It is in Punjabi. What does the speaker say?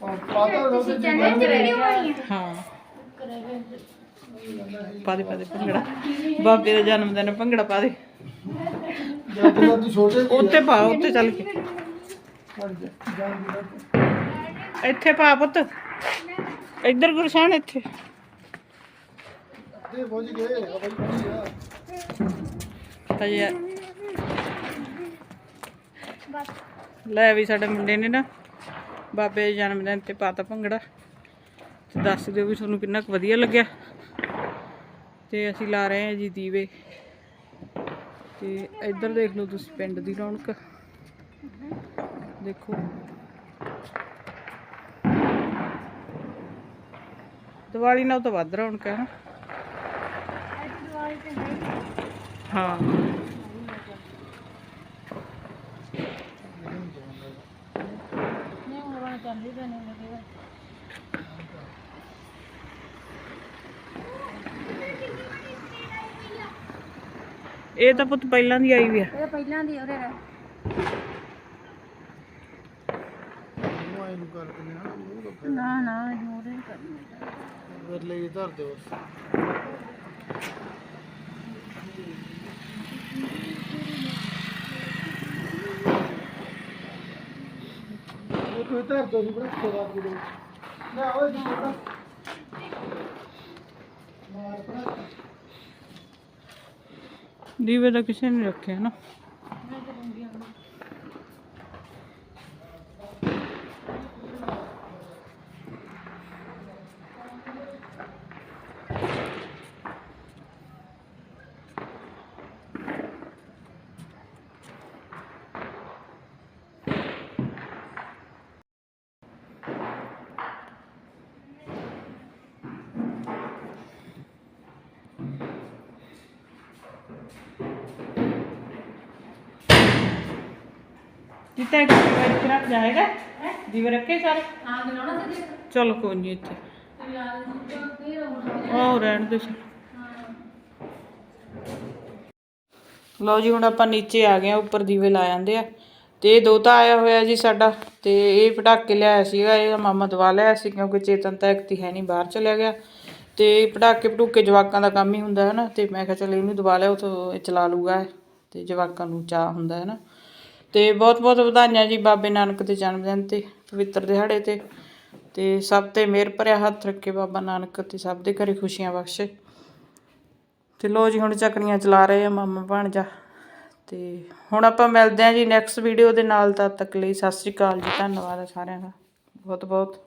ਪਾਤਾ ਉਹਦੇ ਚੈਨਲ ਤੇ ਵੀਡੀਓ ਪਾਣੀ ਹੈ ਹਾਂ। ਪਾ ਦੇ ਪਾ ਦੇ ਭੰਗੜਾ। ਬਾਬੇ ਦਾ ਜਨਮ ਦਿਨ ਭੰਗੜਾ ਪਾ ਦੇ। ਜਦ ਤੱਕ ਤੂੰ ਛੋਟੇ ਜਿਹੇ ਉੱਤੇ ਪਾ ਉੱਤੇ ਚੱਲ ਕੇ। ਇੱਥੇ ਪਾ ਪੁੱਤ। ਇੱਧਰ ਗੁਰਸ਼ਾਨ ਇੱਥੇ। ਤੇ ਪਹੁੰਚ ਗਏ ਲੈ ਵੀ ਸਾਡੇ ਮੁੰਡੇ ਨੇ ਨਾ ਬਾਬੇ ਦੇ ਜਨਮ ਦਿਨ ਤੇ ਪਾਤਾ ਭੰਗੜਾ। ਤੇ ਦੱਸ ਦਿਓ ਵੀ ਤੁਹਾਨੂੰ ਕਿੰਨਾ ਕੁ ਵਧੀਆ ਲੱਗਿਆ। ਤੇ ਅਸੀਂ ਲਾ ਰਹੇ ਹਾਂ ਜੀ ਦੀਵੇ। ਤੇ ਇੱਧਰ ਦੇਖ ਲਓ ਤੁਸੀਂ ਪਿੰਡ ਦੀ ਰੌਣਕ। ਦੇਖੋ। ਦੀਵਾਲੀ ਨਾਲ ਤਾਂ ਵੱਧ ਰੌਣਕ ਹੈ ਨਾ। ਹਾਂ। ਇਹ ਤਾਂ ਪੁੱਤ ਪਹਿਲਾਂ ਦੀ ਆਈ ਵੀ ਆ। ਇਹ ਪਹਿਲਾਂ ਦੀ ਉਹਦੇ ਨੂੰ ਆਏ ਨੂੰ ਨਾ ਹੀ ਕਰਨੀ ਫਿਰ ਲੈ ਕੇ ਧਰ ਦਿਓ। ਕੋਈ ਧਰ ਦੋ ਨਹੀਂ ਬੜਾ ਖੋਦਾ ਕੁੜੇ ਨਾ ਓਏ ਜੀ ਬੜਾ। ਦੀਵੇ ਤਾਂ ਕਿਸੇ ਨੇ ਰੱਖਿਆ ਨਾ। ਜਿੱਤੇ ਇੱਥੇ ਰੱਖ ਜਾਏਗਾ ਦੀਵੇ ਰੱਖੇ ਸਾਰੇ? ਹਾਂ ਗਲਾਉਣਾ ਤੇ ਚਲੋ ਕੋਈ ਨਹੀਂ ਇੱਥੇ। ਉਹ ਰਹਿਣ ਦੇ ਲਓ ਜੀ ਹੁਣ ਆਪਾਂ ਨੀਚੇ ਆ ਗਏ ਆ ਉੱਪਰ ਦੀਵੇ ਲਾ ਜਾਂਦੇ ਆ। ਤੇ ਇਹ ਦੋਤਾ ਆਇਆ ਹੋਇਆ ਜੀ ਸਾਡਾ ਤੇ ਇਹ ਪਟਾਕੇ ਲਿਆਇਆ ਸੀਗਾ ਇਹਦਾ ਮਾਮਾ ਦਵਾ ਲਿਆਇਆ ਸੀ ਕਿਉਂਕਿ ਚੇਤਨ ਤਾਂ ਇੱਕ ਤੀ ਹੈ ਨਹੀਂ ਬਾਹਰ ਚਲਿਆ ਗਿਆ। ਤੇ ਪਟਾਕੇ ਪਟੂਕੇ ਜਵਾਕਾਂ ਦਾ ਕੰਮ ਹੀ ਹੁੰਦਾ ਹੈ ਨਾ ਤੇ ਮੈਂ ਕਿਹਾ ਚਲ ਇਹਨੂੰ ਦਵਾ ਲਿਆ ਉਹ ਇਹ ਚਲਾ ਲੂਗਾ ਇਹ ਤੇ ਜਵਾਕਾਂ ਨੂੰ ਚਾਹ ਹੁੰਦਾ ਹੈ ਨਾ। ਤੇ ਬਹੁਤ ਬਹੁਤ ਵਧਾਈਆਂ ਜੀ ਬਾਬੇ ਨਾਨਕ ਦੇ ਜਨਮ ਦਿਨ ਤੇ, ਪਵਿੱਤਰ ਦਿਹਾੜੇ ਤੇ। ਤੇ ਸਭ ਤੇ ਮਿਹਰ ਭਰਿਆ ਹੱਥ ਰੱਖੇ ਬਾਬਾ ਨਾਨਕ ਤੇ ਸਭ ਦੇ ਘਰੇ ਖੁਸ਼ੀਆਂ ਬਖਸ਼ੇ। ਤੇ ਲੋ ਜੀ ਹੁਣ ਚੱਕਰੀਆਂ ਚਲਾ ਰਹੇ ਆ ਮਾਮਾ ਭਾਣਜਾ। ਤੇ ਹੁਣ ਆਪਾਂ ਮਿਲਦੇ ਹਾਂ ਜੀ ਨੈਕਸਟ ਵੀਡੀਓ ਦੇ ਨਾਲ ਤਦ ਤੱਕ ਲਈ ਸਤਿ ਸ੍ਰੀ ਅਕਾਲ ਜੀ, ਧੰਨਵਾਦ ਆ ਸਾਰਿਆਂ ਦਾ। ਬਹੁਤ ਬਹੁਤ।